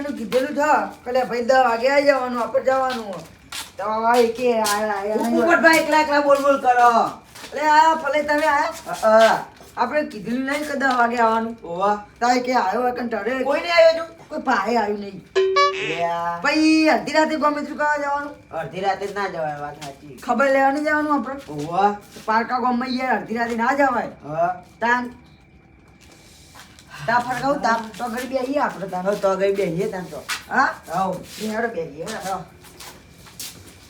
વાગ્યાનું કીધેલું છે કલે ભાઈ દસ વાગે આવી જવાનું આપણે જવાનું. તો આ કે એકલા એકલા બોલ બોલ કરો આ ભલે તમે આયા આપણે કીધેલું નહીં કે દસ વાગે આવવાનું. ઓવા તારે કે આવ્યો હોય કંટાળે કોઈ નહીં આવ્યો છું કોઈ ભાઈ આવ્યું નહીં. પછી અડધી રાતે ગમે તેટલું કરવા જવાનું. અડધી રાતે ના જવાય વાત સાચી. ખબર લેવાની જવાનું આપણે ઓવા પારકા ગમે યાર અડધી રાતે ના જવાય. હા તાન તાપ ફરકાવું તાપ તો ઘડી બેહીએ આપણે તાન તો ગઈ બેહીએ તાન તો. હા? હાઉ હેડો બેહીએ હેડો.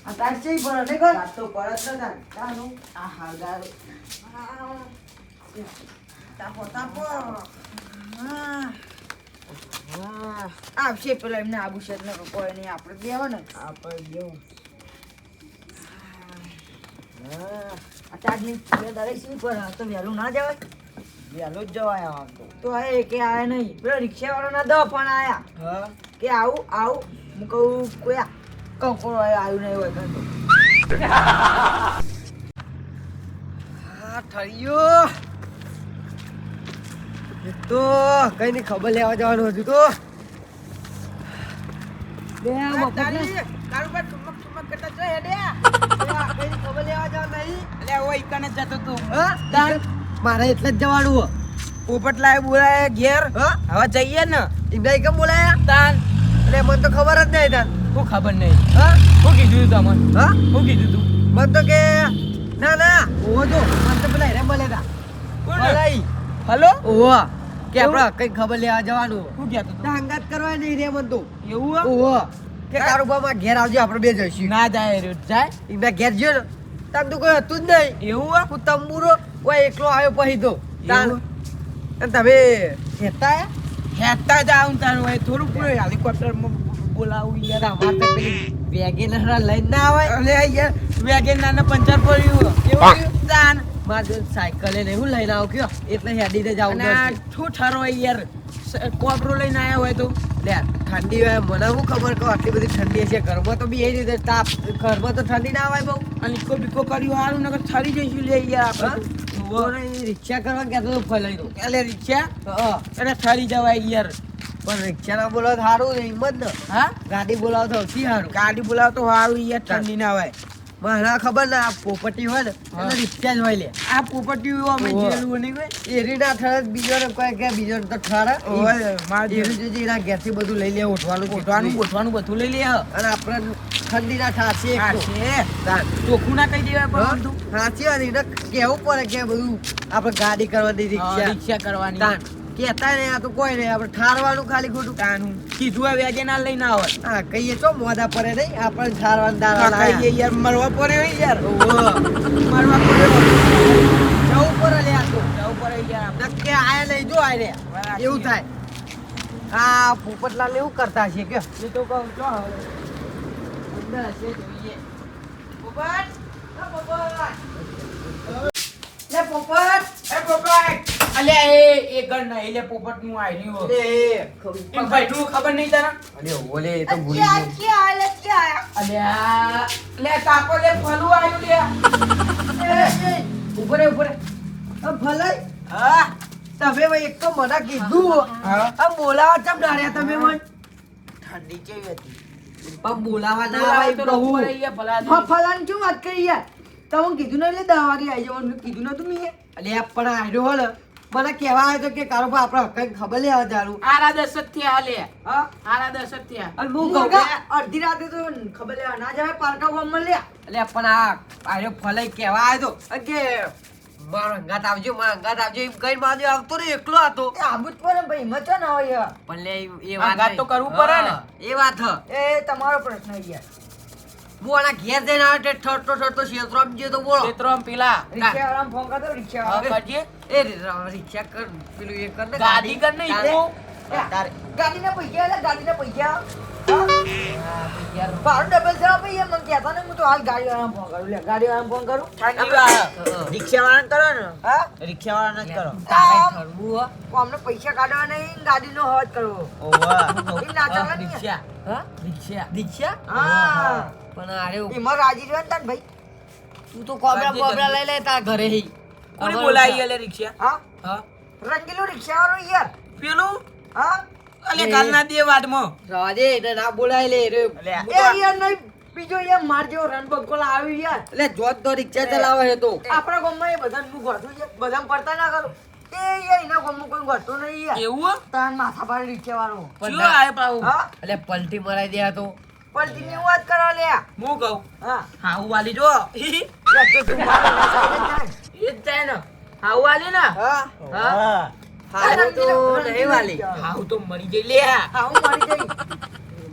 આ તાર છે ભરો નહીં તો પરત ન તાન તાનું આ હાલગાર તાપો તાપો. હા. આવશે પેલો એમને આબુ છે ને કોઈ નહીં આપણે બેહો ને આપણે હા. આ ચાર્જની શું પર તો વહેલું ના જવાય. વહેલું જ જવાય આમ તો. તો એ કે આવે નહીં. પેલો રિક્ષા વાળો ના દો પણ આયા. હા? કે આવું આવું. હું કહું કોઈ કંકોડો આવ્યું નહીં હોય તો. હા એક તો કઈ ની ખબર લેવા જવાનું હતું તો. બે મફત તારું બાર ઠુમક ઠુમક કરતા જો. અલ્યા, કઈ ખબર લેવા જવાનું નહીં? અલ્યા ઓ ઈકન જતો તું. હા? મારે એટલે જ જવાનું હો. પોપટલાએ બોલાય ઘેર હવે જઈએ ને. એમને કેમ બોલાયા? તાન. એટલે મને તો ખબર જ નહીં તાન. શું ખબર નહીં. હા? શું કીધું તું તમને? હા? શું કીધું તું? મને તો કે ના ના. ઓહો જો. મને તો પેલા હેરે બોલે તા? બોલાઈ હલો? ઓ કે? આપણે કઈ ખબર લેવા જવાનું શું કહેતો તું ડાંગાત કરવા નહીં રે મન તો. એવું ઓ કે કે બાબા ઘેર આવજો આપણે બે જઈશું. ના જાય રે. જાય. એમને ઘેર જ્યો ને. તાર તો કોઈ હતું જ નહીં. એવું હું તંબુરો. કોઈ એકલો આવ્યો પછી તો. તાન તમે હેતા? હેતા જ આવું તારું. હોય થોડું પૂરું હેલિકોપ્ટરમાં બોલાવું યાર. અમાર તો પેલી વેગેનર લઈને ના આવે અલે યાર વેગેનર ને પંચર પડ્યું એવું તાન. મારે સાયકલે ને એવું લઈને આવ કયો? એટલે હેડીને જ આવું. શું ઠરો યાર? કોપરો લઈને આવ્યા હોય તો? લે ઠંડી હોય મને શું ખબર કે આટલી બધી ઠંડી હશે? ઘરમાં તો બી એ રીતે તાપ ઘરમાં તો ઠંડી ના આવે બહુ. અને ઇકો બીકો કર્યું હારું નગર ઠરી જઈશું લે યાર? આપણે રિક્ષા કરવા કહેતો તો ફલાઈ દો એટલે રિક્ષા? એટલે ઠરી જવાય યાર. પણ રિક્ષા ના બોલાવ સારું હિંમત ને. હા? ગાડી બોલાવ તો સારું ગાડી બોલાવ તો હારું યાર ઠંડી ના હોય. મને ખબર ના આ પોપટી હોય ને હા. રિક્ષા જ હોય લે આ પોપટી અમે જેલું નહીં કોઈ એરી ના ઠરે બીજો ને કોઈ કે બીજો તો ઠરે એરી જોજે એના ઘેરથી બધું લઈ લે ઉઠવાનું ગોઠવાનું ગોઠવાનું બધું લઈ લે અને આપણે ઠંડી ના ઠારશે હા એકલો. છે તાન. ચોખ્ખું ના કહી દેવાય? પણ બધું વાત એને કેવું પડે કે બધું આપણે ગાડી કરવાની દીધી રિક્ષા રિક્ષા કરવાની કેતા ને આ તો કોઈ નહીં આપણે ઠારવાનું ખાલી ખોટું કાનું કીધું આ વ્યાજે ના લઈને આવે. હા કહીએ ચો મોદા પડે નહીં આપણે ઠારવાનું દાડા કાકાઈએ યાર મરવા પડે હોય યાર. મરવા પડે જવું પડે લે આ તો. જવું પડે યાર નક્કે આયા લઈ જો આય રે એવું થાય. આ પોપટલાલ એવું કરતા છે કે. એ તો કહું છો અંદર છે જોઈએ. પોપટ પોપટ. લે પોપટ. એ પોપટ. અલે એ એ ગણ ના એટલે પોપટનું આયલું એ એમ ભાઈ તું ખબર નહીં તારા અલે ઓલે એ તો ભૂલી ગયો. કે આયા કે આયા અલે લે કાકો લે ફલું લે. આયા એ, એ, ઉપર ઉપર ભલાઈ હા તમે ભાઈ એક તો મને કીધું. હા. આ બોલાવા ચમ ડાર્યા તમે મને ઠંડી કેવી હતી? પણ બોલાવા ના આવે તો પ્રભુ હા ફલાન શું વાત કરી યાર? તમે કીધું ને એટલે દસ વાગે આવી જવાનું કીધું નતું મેં એટલે પણ આવ્યો હો મને કહેવા આવ્યો તો કે કારો ભાઈ આપણે કઈ ખબર લેવા જાણું. આરા દસ જ થયા લે. આરા દસ જ થયા. અને હું કહું અડધી રાતે તો ખબર લેવા ના જાય પારકા ગામમાં લે એટલે પણ આ આયરો ફલે કહેવા આવ્યો તો. કે મારો અંગાત આવજો મારો અંગાત આવજો એમ કઈ બાજુ આવતો રે એકલો હતો. એ આબુ જ પડે ભાઈ હિંમત ના હોય. પણ લે એ વાત તો કરવું પડે ને. એ વાત એ તમારો પ્રશ્ન યાર હું ઘેર જઈને આવે તે ઠરતો ઠરતો શેતરામ જે તો બોલો. ક્ષેત્રમાં પેલા. રિક્ષા આરામ ફોન કરતો રિક્ષા હા, વાળા કરજે એ રિક્ષા કર પેલું એ કર ને ગાડી કર ને ઈકો. તારે. ગાડીના પૈસા એટલે ગાડીના પૈસા. હા? ડબલ થવા ભાઈ એમ કહેતા ને હું તો હાલ ગાડી વાળા ફોન કરું. લે ગાડી વાળાને ફોન કરું. વાળા કરો ને. હા? રિક્ષા વાળાને જ કરો. તારે. અમને પૈસા કાઢવા નહીં ગાડીનો હજ કરવો. ઓવા ના ચાલે રિક્ષા. હા? રિક્ષા. રિક્ષા? હા. પણ આરે એમાં રાજી રહ્યો ને તાન ભાઈ? તું તો કોબરા કોબરા લઈ લે તાર ઘરે હી. કોની બોલાવી એટલે રિક્ષા? હા? હા. રંગીલો રિક્ષા વાળો યાર. પેલો? હા? અલે કાલના દે વાટમાં રવા દે એટલે ના બોલાય લે રે. એ યાર નહીં બીજો યાર માર જેવો રણબંકોલા આવી યાર. એટલે જોત તો રિક્ષા ચલાવે છે તો. આપણા ગામમાં એ બધા નું ગોઠું છે બધા પડતા ના કરું. એ યાર એના ગામમાં કોઈ ગોઠતું નહીં યાર. એવું? તાન માથા પર રિક્ષાવાળો. શું આય પાઉં હા? એટલે પલટી મરાઈ દે તો. પલટી ની વાત કરો લે હું કહું? હા. હું વાલી જો. તો તું મારા સાઈડ જ જાય. એ જ જાય ને. હાઉ વાલી ને? હા. હા. હારું તો નહીં વાલી. હાઉ તો મરી ગઈ લે. હા હું મરી જઈ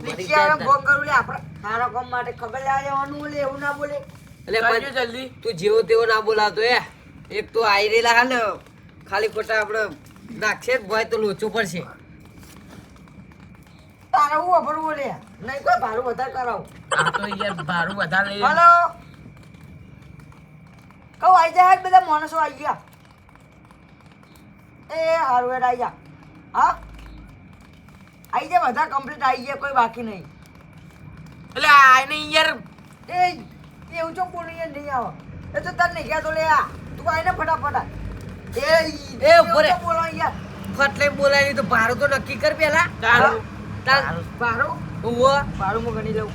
મરી ફોન કરું લે આપણે તારા કામ માટે ખબર લેવા જવાનું બોલે એવું ના બોલે. એટલે કરજો જલ્દી. તું જેવો તેવો ના બોલાતો એ એક તો આઈ રેલા હા ને ખાલી ખોટા આપણે નાખશે જ ભય તો લોચો પડશે. તારે હું વાપરવું બોલે? નહીં કોઈ ભાડું વધારે કરાવું. આ તો યાર ભાડું વધારે લઈ હલો? કહું આવી જાય બધા માણસો આવી ગયા. એ હારું હેડ આવી જા. હા? આવી જાય બધા કમ્પ્લીટ આવી ગયા કોઈ બાકી નહીં. એટલે આ ને યાર. એ એવું ચો કોણ યાર નહીં આવે. એ તો તને નહીં ગયા તો લે આ. તું આવીને ફટાફટ એ એ ઉપર. બોલો યાર. ફટલે બોલાય નહીં તો ભાડું તો નક્કી કર પેલા. તારું તાર ભાડું ઉવ્વ. ભાડું હું ગણી લઉં.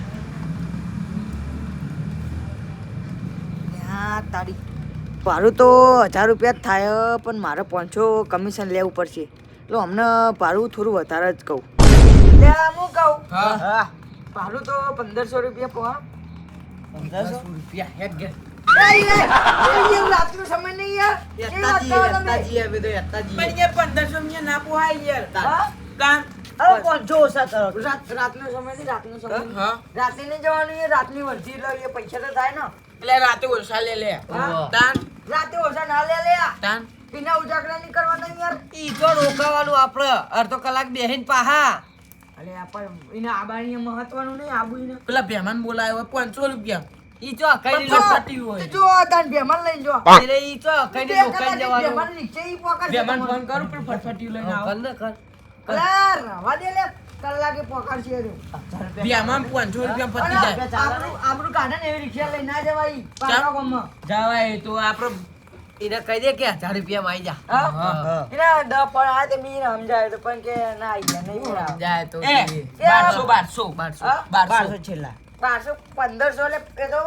તારી. ભાડું તો હજાર રૂપિયા જ થાય પણ મારે પાંચસો કમિશન લેવું પડશે. એટલે અમને ભાડું થોડું વધારે જ કહું. હું કહું? ભાડું તો પંદરસો રૂપિયા પો પંદરસો રૂપિયા. પણ યાર પંદરસો રૂપિયા ના પોહાય યાર. અરે. રાત રાતનો સમય નહીં રાતનો સમય. નહીં. હા. રાતે નહીં જવાનું એ રાતની વર્ધી એટલે એ પૈસા તો થાય ને. એટલે રાતે ઓછા લે લે. રાતે ઓછા ના લે લે આ. ઉજાગરા નહીં કરવાના યાર. ઈ તો રોકાવાનું આપણે અડધો કલાક બેહીન પાહા. એને મહત્વનું નહીં આબુ એને પેલા મહેમાન બોલાયો પાંચસો રૂપિયા. ઈ કઈ પણ હોય. જો તાન ભેમાન લઈને જો. એટલે ઈ તો કઈ રોકાઈ જવાનું. ભેમાન નીચે ઈ ફોન કરું ફટફટી લઈને કર. રવા દે લે કલાકે પોકાડશે એ રહ્યો. મહેમાન પાંચસો રૂપિયા અરે પતી જાય આપણું આપણું કાઢે ને એવી રિક્ષા લઈને ના જવાય પાછા ગામમાં. જવાય તો આપડે એને કહી દે કે હજાર રૂપિયા માં આવી જા હા? એના ડ પણ આ તે મીર સમજાય તો પણ કે ના આઈ જાય નહીં મેળાવે. જાય તો એ જઈએ. બારસો બારસો બારસો. હા? બારસો છેલ્લા બારસો પંદરસો લે એ તો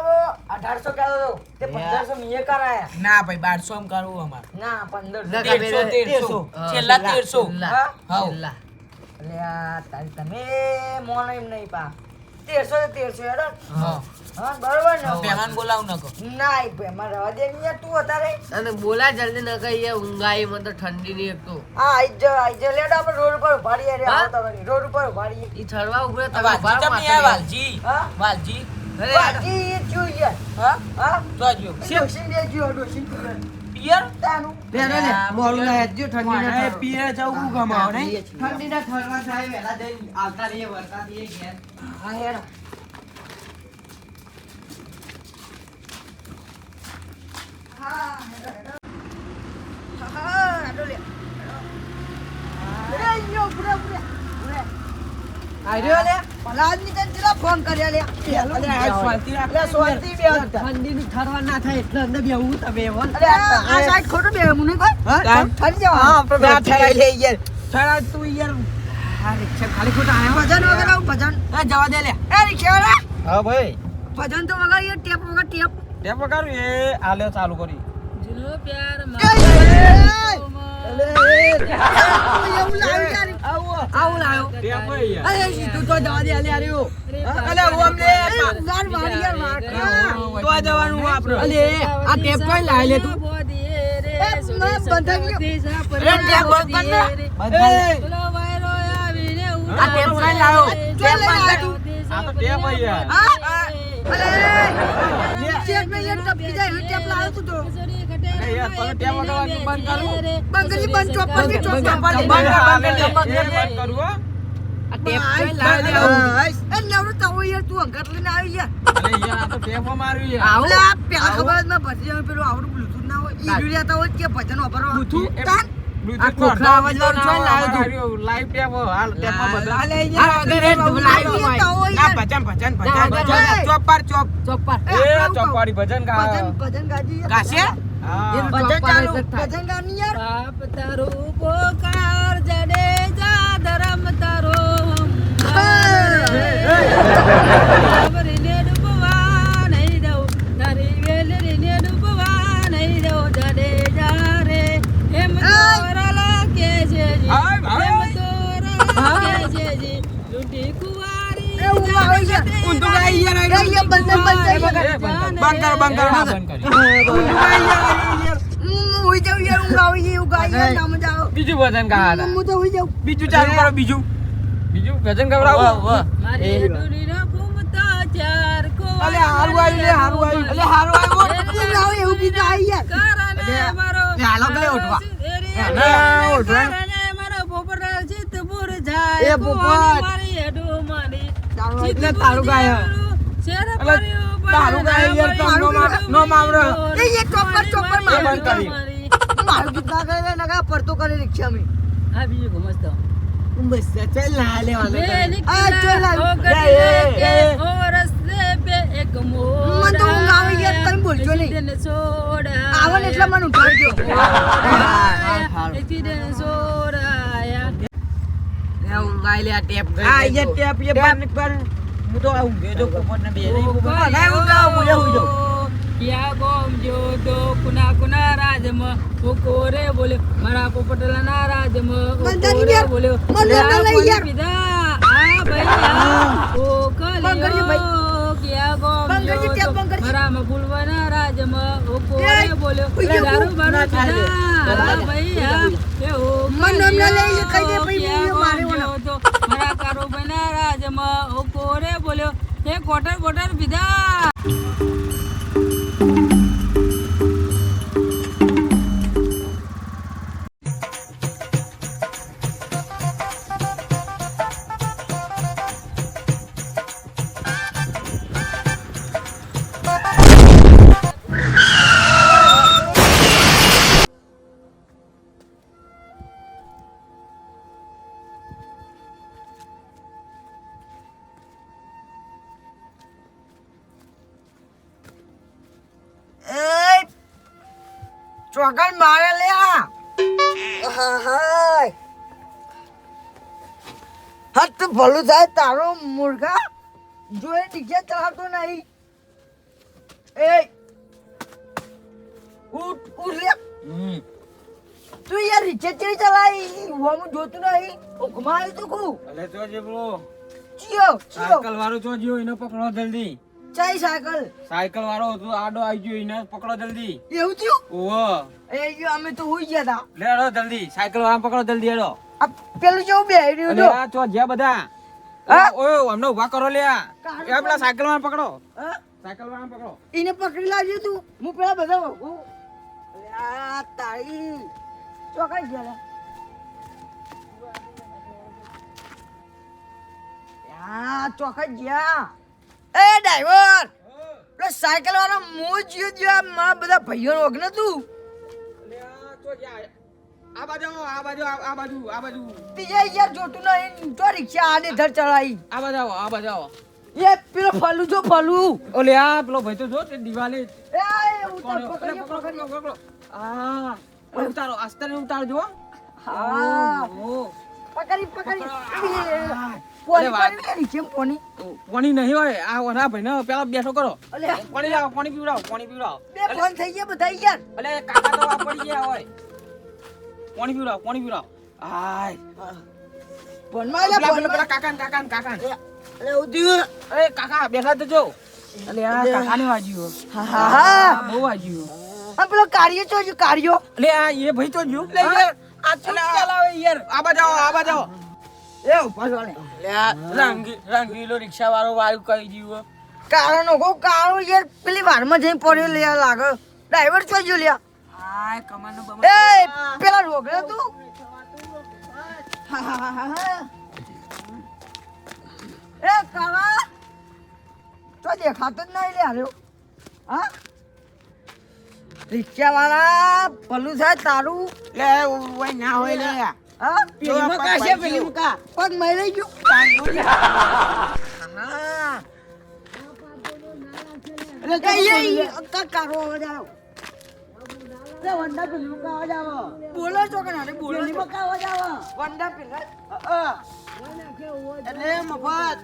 અઢારસો કહેતો હતો તે પંદરસો મીએ કરાયા. ના ભાઈ બારસો આમ કરવું અમારે. ના પંદરસો. તેરસો. તેરસો. છેલ્લા તેરસો. હા? છેલ્લા. એટલે તમે મોનો એમ નહીં પા. તેરસો તેરસો હેડો. હા. મહેમાન બોલાવ ન ના એ રવા દે ને તું અને બોલા જલ્દી ન કહીએ ઊંઘાઈ મને તો ઠંડી ની એક તો. હા આઈ જ આઈ જ. લેડો આપણે રોડ ઉપર ઊભા રહીએ રે હા? આવતા રોડ ઉપર ઊભા રહીએ. ઈ થડવા ઉભરે તમે વાલજી ઊભા રહો તમે આ માથે. વાલજી. હા? વાલજી. અરે, બાકી યાર. હા? હા? તો જો. ડોશીને દેજો, ડોશીને પીવે. પિયર? તાનું. બેનો ને, ઠંડી ઠંડી થાય આવતા રહીએ વરસાદ ઘેર હા યાર છડા તું યાર આ રિક્ષા ખાલી ખોટા આયા ભજન વગર આવું ભજન એ જવા દે લે એ રિક્ષાવાળા હા ભાઈ ભજન તો વગર ટેપ વગર ટેપ. ટેપ કરું એ આલ્યો ચાલુ કરી. આવું લાયો ટેપ યાર. અરે સીધું તો જવા દે અલે આર્યો અલે હું. અમને તો જવાનું આપણે અલે આ ટેપ કઈ લાય લે તું. આ ટેપ કઈ લાયો ટેપ બંધ આ તો. ટેપ યાર. અરે યાર તમે ટેપ વગાડવાનું બંધ કરું બંધ કર, બંધ કર, બંધ કર, એ બંધ કરું હો. આ ટેપ કઈ લાયો લે અરે યાર આ તો ટેપો માર્યું યાર આવું બ્લૂટૂથ ના ભજન ભજન ભજન ના, ભજન ભજન. જ તારું પોકાર જડેજા ધરમ તારો ગાય યાર ના મજા આવે બીજું ભજન ગાવા હું તો હુઈ જાઉં બીજું ચાલુ કરો બીજું બીજું ઘૂમતો ચાર અલે હારું આવ્યું લે હારું આવ્યું અલે હારું આવ્યું એવું ગીત આવે યાર હાલો ગલે ઉઠવા. ના, ઉઠવા. એ પોપટ. તારું ગાય. તારું ગાય યાર, ના નો ભર્યું માર- નો મામરો. એ, એ ચોપર, ચોપર મારી કરી. મારું કરે કરે રિક્ષા મેં આ બીજું ઘુમસતો. બસ ચાલ ના આ ચોલ પે એક મને તો ઊંઘ આવે યાર, તમે બોલજો નહીં. એક્સિડન્ટ છોડાયા. આવે ને એટલે મને લે આ ટેપ ગઈ આ. ટેપ એ બાર નીક બાર હું તો ઊંઘે જો કપડ ને બે નહીં ઓ ના હું હું જો ક્યાં ગોમ જો તો કુના કુના રાજમાં કોરે બોલ્યો મારા પોપટલાના રાજમાં બંધાની કોરે. બોલ્યો લા લઈ યાર. પીધા? આ ભાઈ. ઓ કલિયો. ભાઈ. ક્યાં ગોમ જો તો. મારા મગુલવાના રાજમાં ઓ કોરે બોલ્યો ગયું. દારૂ બારૂ ના. પીધા? આ. ભાઈ આ. એ ઓ મને લઈ કહી દે, હું મારે ગોમ જો તો રાજમાં ઓ કોરે બોલ્યો એ કોટર કોટર પીધા ચોકન મારે લે હાય. હા તો ભલું થાય તારો મુર્ગા. જોઈ ડીજે ચલાવતો નહીં. એ. ઉઠ ઉઠ લે. તું યાર રીચે ચે ચલાવી હું જોતું નહીં. આવી તું કુ અલે તો જે પેલો ચિયો ચિયો. સાયકલ વાળો તો એને પકડો જલ્દી. ચાઈ સાયકલ. સાયકલ વાળો તો આડો આવી ગયો એને પકડો જલ્દી. એવું થયું? ઓહો એ ગયો અમે તો હોઈ ગયા તા. લેડો જલ્દી સાયકલ વાળા પકડો જલ્દી એડો આ પેલું જો બે રહ્યું જો. આ તો જ્યાં બધા. હા? ઓય અમને ઊભા કરો લે આ. એ પેલા સાયકલ વાળા પકડો. સાયકલ વાળા પકડો. એને પકડી લાવજો તું. હું પેલા બધા આ તારી ચોકાઈ ગયા આ ચોકાઈ ગયા. એ ડ્રાઈવર! પેલો સાયકલ વાળો મોજ જીયો જીયો મારા બધા ભાઈઓ ઓગને તું. આ બાજુ આ બાજુ આ આ બાજુ આ બાજુ. બીજા યાર જોતું નહીં તો રિક્ષા આને ધર ચડાઈ આ બાજુ આવો આ બાજુ આવો. એ પેલો ફલું જો ફલું. ઓલે આ પેલો ભાઈ તો જો તે દિવાલે. એ ઉતાર પકડો. પકડો, પકડો. આ ઉતારો આસ્તે ને ઉતારજો હો. પકડી પકડી. પાણી નહીં હોય. આ ઓના ભાઈને પેલા બેઠો કરો. પાણી લાવો પાણી પીવડાવો પાણી પીવડાવો. બે ફોન થઈ ગયા બધા યાર અલે કાકા તો પડી ગયા હોય. પાણી પીવડાવો પાણી પીવડાવો. ફોનમાં. કાકા કાકા કાકા અલે. અરે કાકા બેઠા તો જો. અલે આ કાકાને વાગ્યું. હા હા હા. બહુ વાગ્યું. આ પેલો કાર્ય છો કાર્યો. અલે આ એ ભાઈ ચોજ્યો લે યાર આ શું ચલાવે યાર. આ બાજુ આવો આ એ ઉપર વાળે રંગીલો રિક્ષા વાળો વાયુ જીવો કાળો નો કો કાળો યાર પેલી વારમાં જઈ પડ્યો લે લાગે. ડ્રાઈવર છો જો લ્યા. આ કમાનો એ પેલા રોગડે તું. એ તો દેખાતો જ નહીં લે હા? રિક્ષા વાળા ભલું થાય તારું. લે ના હોય લે. હા? પેલી કા છે, પેલી કા પગ મળી ગયું હા. એ, એ, એ, કા- કાઢો અવાજ આવ્યો. લે વંડા પેલું કા અવાજ આવો. બોલો છો કે નાને બોલો છો. પેલીમાં કા અવાજ આવો. વંડા પેલા એટલે મફત.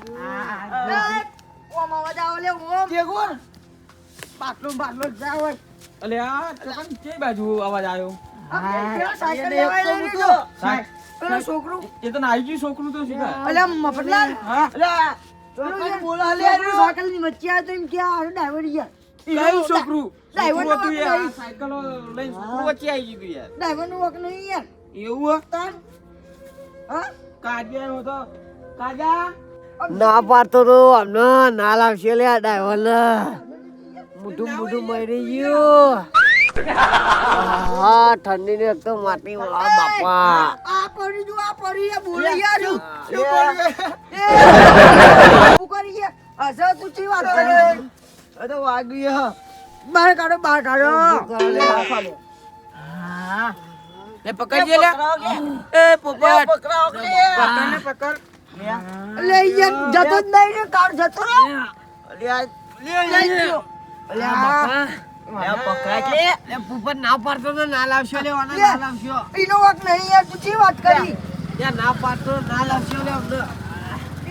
એ, ઓમ અવાજ આવે લે ઓમ. કોણ? બાટલો બાટલો જા હોય. અલે આ ચોકન કે બાજુ અવાજ આવ્યો? છોકરો એ તો નાઈ ગયું છોકરું તો અલ્યા મફતલાલ બોલા લે સાયકલની વચ્ચે આવ્યો તો એમ કે આ ડ્રાઈવર યાર. કયું છોકરું? ડ્રાઈવર છોકરું હતું યાર. નહીં. લઈને છોકરું વચ્ચે આવી ગયું યાર. ડ્રાઈવરનું વક નહીં યાર. એવું તાન. હા? કાજ્યા હતો કાજા ના પાડતો તો અમને ના લાવશે લે આ ડ્રાઈવર ને મોટું મોટું મરી ગયું. ઠંડી ને એકદમ માટી વાળા બાપા. આ પડી જો આ પડી યાર બોલે યાર શું કરી યાર હશે તું ચી વાત કરે. આ તો વાગ્યું હે. બહાર કાઢો બહાર કાઢો. લે પકડજે લે. એ પોપટ પકડાવો કે? લે. પકડને પકડ. લે. યાર જતો જ નહીં રે કાર જતો રે અલે આ લઈ ગયો અલ્યા બાપા લે પકડા કે લે પોપટ ના પાડતો તો ના લાવશો લે ના લાવશો. એનો વક નહીં યાર તું વાત કરી? ત્યાં ના પાડતો ના લાવશો લે અમને.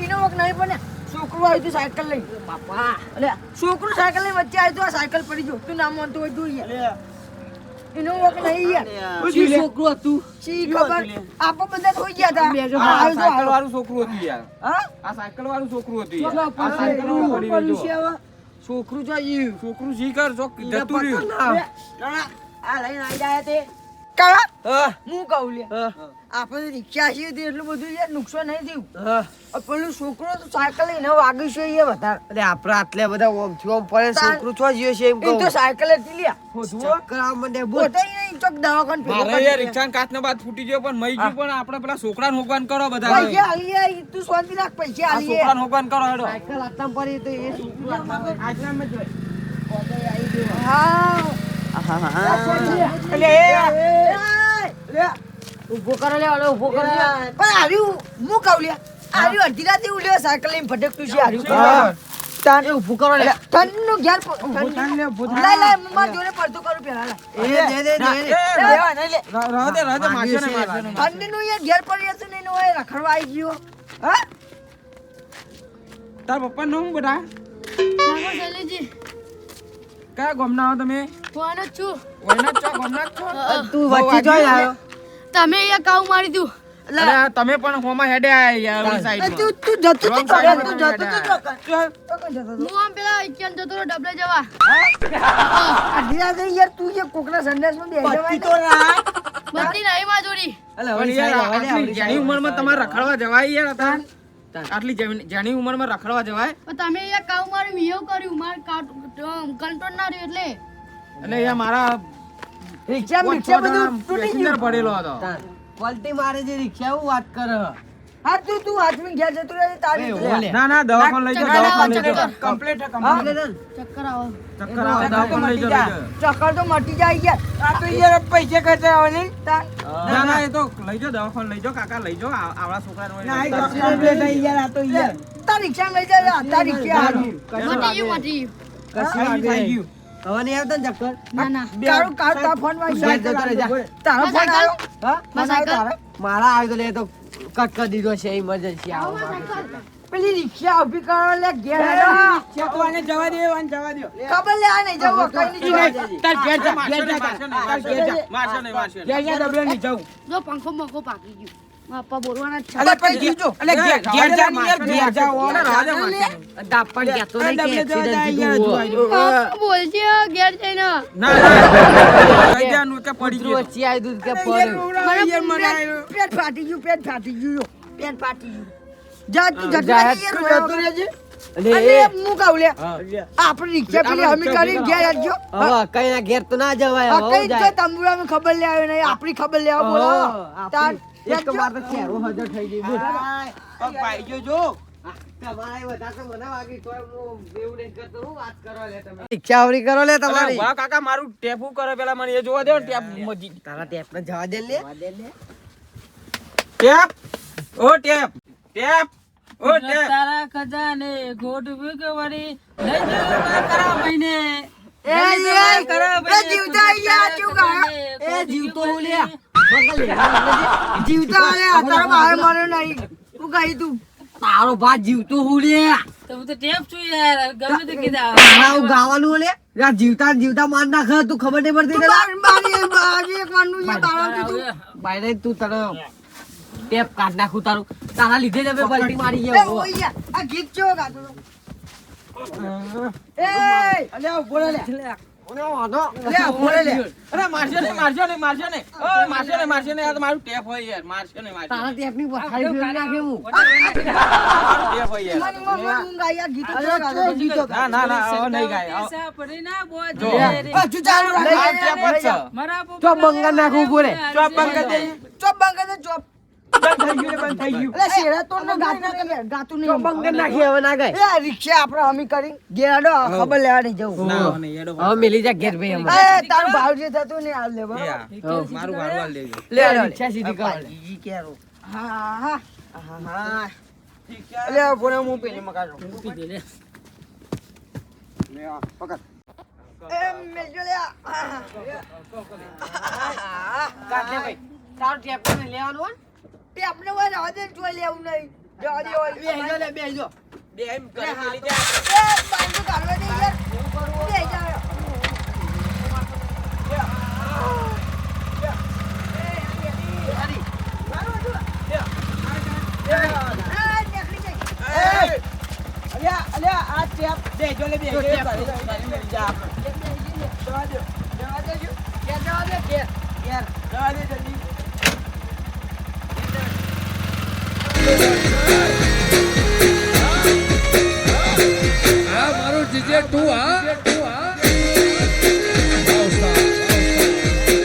એનો વક નહીં પણ છોકરું આવ્યું તું સાયકલ લઈ બાપા. અલે છોકરું સાયકલ લઈ વચ્ચે આવ્યું તું આ સાયકલ પડી ગયો. તું ના માનતો હોય તું યાર લે એનો વક નહીં યાર. શું છોકરું હતું? ચી ખબર? આપો બધા થઈ ગયા હતા. આ સાયકલ વાળું છોકરું હતું યાર. હા? આ સાયકલ વાળું છોકરું હતું યાર. આ સાયકલ વાળું પડી પડ્યું છે જો ઈ છોકરું જી કર ઈને જતું રહ્યું. આ લઈને આઈ જાય તે. કાળા. હા. હું કહું લે. હા. આપણે રિક્ષા છીએ તે એટલું બધું યાર નુકસાન નહીં થયું. પેલું છોકરો તો સાયકલ લઈને વાગ્યું છે એ વધારે. અરે આપડે આટલે બધા ઓમથી ઓમ પડે છોકરો છો જીવે છે એમ કહું તો સાયકલ હતી લ્યા. ચક્કર આવવા માંડે નહીં ચોક દવાખાને મારે યાર રિક્ષા કાચનો બાદ ફૂટી ગયો પણ મઈ ગયું પણ આપણે પેલા છોકરાને હોગવાન કરો બધા પૈસા આલી તું શાંતિ રાખ પૈસા આ આલી. છોકરાને હોગવાન કરો હેડો. સાયકલ હાથમાં પડી તો એ છોકરો હાથમાં પડી. જોઈ હા. હા. હા એટલે એ લે. ઊભો કરો લે ઓલો ઊભો કરો પણ હાર્યું હું કહું હાર્યું અડધી રાતે ઉલ્યો સાયકલ લઈને ભટકતું છે હાર્યું હા. તાન એ ઊભું કરો લે ઠંડીનું ઘેર પ- લે લે હું મારા જોડે પડતો કરું પેલા લે એ દે દે દે. લેવા લે રહો દે રહો દે મારશો ને મારશો. ઠંડીનું યાર ઘેર પડી હતું ને એનું એ રખડવા આવી ગયો હા તાર પપ્પા નું હું બેટા ઠાકોર શૈલેષજી, કયા ગામના આવો તમે હું આનો જ છું. જ છો ગામના છો તું વચ્ચે જોઈ આવ્યો તમે અહીંયા કાઉ મારી દઉં. અરે તમે પણ હોમાં હેડે આયા યાર ઓલી તું તું જતો તું side તું માં જતો તું. હું આમ પેલા ઇચ્છાને જતો રો ડબલે જવા. અડધી રાતે યાર તું જે કોકના સંદેશમાં બેસી જવાય પત્તી તો ના. બધી નહીં માં જોડી. પણ યાર આટલી જાણી ઉંમરમાં તમારે રખડવા જવાય યાર હતા આટલી જાણી- ઉંમરમાં રખડવા જવાય? પણ તમે અહીંયા કાઉ મારી મેં એવું કર્યું મારે કંટ્રોલ ના રહ્યું એટલે. એટલે યાર મારા રિક્ષા રિક્ષા બધું તૂટી ગયું. પડેલો હતો. પલટી મારે જે રિક્ષા હું વાત કરે. હા તું તું હાથમાં ઘેર જતો રહે તારી ના ના દવાખાને લઈ ચક્કર દવાખાને લઈ આવે, કમ્પ્લીટ કમ્પ્લીટ ચક્કર આવો. ચક્કર આવો. દવાખાને લઈ જાઓ. ચક્કર તો મટી જાય યાર. આ તો યાર પૈસા ખર્ચા આવે ને ના ના એ તો લઈ જાઓ દવાખાને લઈ જાઓ કાકા લઈ આ- આવડા છોકરાને ના આ કમ્પ્લીટ થઈ યાર આ તો યાર. તાર રિક્ષા લઈ જાય તારી રિક્ષા. મટી ગયું મટી ગયું. થઈ ગયું, ગયું. હવે નહીં આવતો ને ચક્કર. ના ના. કાળું કાળું તારા ફોનમાં જતો રહે, જા. તારો ફોન આવ્યો? હા? ફોન આવ્યો તારો? મારા આવ્યો તો લે એ તો કટ કરી દીધો છે ઇમરજન્સી આવો પેલી રિક્ષા ઊભી કરો લે ઘેર. ચેકવાને જવા દે વાને જવા દો. ખબર લે આ નહીં જવો કઈ નહીં જવા તાર ઘેર જા ઘેર જા મારશો નહીં, મારશો નહીં. મારશો નહીં, મારશો નહીં. ઘેર જા. ડબલે નહીં જાઉં જો પંખો મખો પાકી ગયું. પપ્પા બોલવાના જ અલે પણ ઘેર અલે જા યાર જા ઓ રાજા કે જવા. જઈને. ના ના કે પડી ગયું વચ્ચે દૂધ કે યાર પડ્યું યાર મને પેટ- પેટ ફાટી ગયું પેટ ફાટી ગયું પેટ ફાટી ગયું. જા તું જતો રહેજે યાર, તું રોયા જતો રહેજે અને અને એ હું કહું લે. હા. રિક્ષા પેલી હમી કરી ઘેર હેડજો કઈ ના ઘેર તો ના જવાય ખબર લે આવ્યો નહીં આપણી ખબર લેવા બોલો. એક તો મારે ચહેરો હજર થઈ ગઈ બોલ. પગ પાઈ ગયો જો તમારે વધારે તો મને વાગી તોય હું બેવું નહીં કરતો હું વાત કરો લે તમે. રિક્ષાવરી કરો લે અરે વાહ કાકા મારું ટેપુ કરે પેલા મને એ જોવા દે ટેપ મજી. તારા ટેપ ને જવા દે લે. ટેપ ઓ ટેપ ટેપ ઓ ટેપ. તારા ખજાને ગોટ વિગવરી લઈ જવા કરા મહિને એ યાર એ જીવતા યાર ચૂ ગાયો જીવતો લે મંગલ લેવા જીવતા અરે તારો ભાઈ માર્યો નહીં હું કહી તું તારો ભાત જીવતો હું રે તો તો તે ગાવાનું જીવતા જીવતા માર તું ખબર નહીં પડતી તું? બારી- બારી તું. બાયરે તું તને તારું લીધે જ પલટી મારી ગયા એ, બંગા નાખવું પડે ચોપ બંગા ચોપ બંગા ચોપ. લે. કાઢ. લે. ભાઈ. તારું ટેપ લેવાનું હોય તે આપણે હોય ને, હવે તો જોઈ લેવું નહીં. જવા દે, હોય. બેહજો લે બેહજો બે એમ કરી પેલી જા. એ, બાંધું કાઢવા દે યાર. બે જાઓ. આ, નીકળી જાય. અલ્યા અલ્યા આ ટેપ દેજો લે બેજો એ કરી કરી લઈ જા આપણે. જવા દો. જવા દેજો. ઘેર જવા દે, ઘેર. ઘેર. જવા દે જલ્દી આ મારું જીજે તું હા?